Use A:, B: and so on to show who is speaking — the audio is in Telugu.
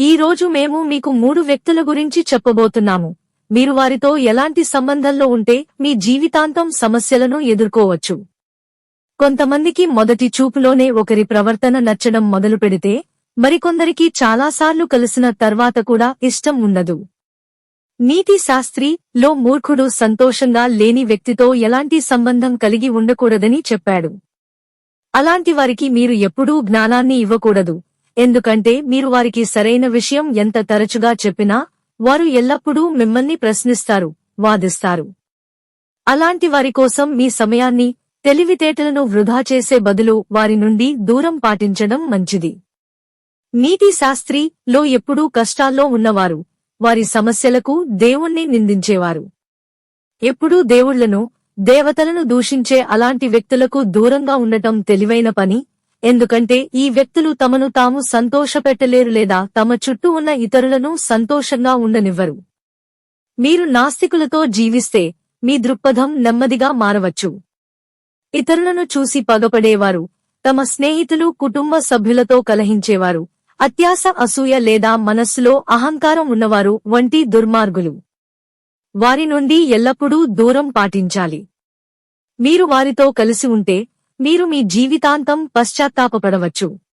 A: ఈ రోజు మేము మీకు మూడు వ్యక్తుల గురించి చెప్పబోతున్నాము. మీరు వారితో ఎలాంటి సంబంధంలో ఉంటే మీ జీవితాంతం సమస్యలను ఎదుర్కోవచ్చు. కొంతమందికి మొదటి చూపులోనే ఒకరి ప్రవర్తన నచ్చడం మొదలు పెడితే మరికొందరికి చాలాసార్లు కలిసిన తర్వాత కూడా ఇష్టం ఉండదు. నీతి శాస్త్రి లో మూర్ఖుడు సంతోషంగా లేని వ్యక్తితో ఎలాంటి సంబంధం కలిగి ఉండకూడదని చెప్పాడు. అలాంటి వారికి మీరు ఎప్పుడూ జ్ఞానాన్ని ఇవ్వకూడదు. ఎందుకంటే మీరు వారికి సరైన విషయం ఎంత తరచుగా చెప్పినా వారు ఎల్లప్పుడూ మిమ్మల్ని ప్రశ్నిస్తారు వాదిస్తారు. అలాంటి వారి కోసం మీ సమయాన్ని తెలివితేటలను వృధా చేసే బదులు వారి నుండి దూరం పాటించడం మంచిది. నీతి శాస్త్రి లో ఎప్పుడూ కష్టాల్లో ఉన్నవారు వారి సమస్యలకు దేవుణ్ణి నిందించేవారు. ఎప్పుడూ దేవుళ్ళను దేవతలను దూషించే అలాంటి వ్యక్తులకు దూరంగా ఉండటం తెలివైన పని ఎందుకంటే ఈ వ్యక్తులు తమను తాము సంతోషపెట్టలేరు లేదా తమ చుట్టూ ఉన్న ఇతరులను సంతోషంగా ఉండనివ్వరు. మీరు నాస్తికులతో జీవిస్తే మీ దృక్పథం నెమ్మదిగా మారవచ్చు. ఇతరులను చూసి పగపడేవారు తమ స్నేహితులు కుటుంబ సభ్యులతో కలహించేవారు అత్యాస అసూయ లేదా మనస్సులో అహంకారం ఉన్నవారు వంటి దుర్మార్గులు. వారి నుండి ఎల్లప్పుడూ దూరం పాటించాలి. మీరు వారితో కలిసి ఉంటే మీరు మీ జీవితాంతం పశ్చాత్తాపపడవచ్చు.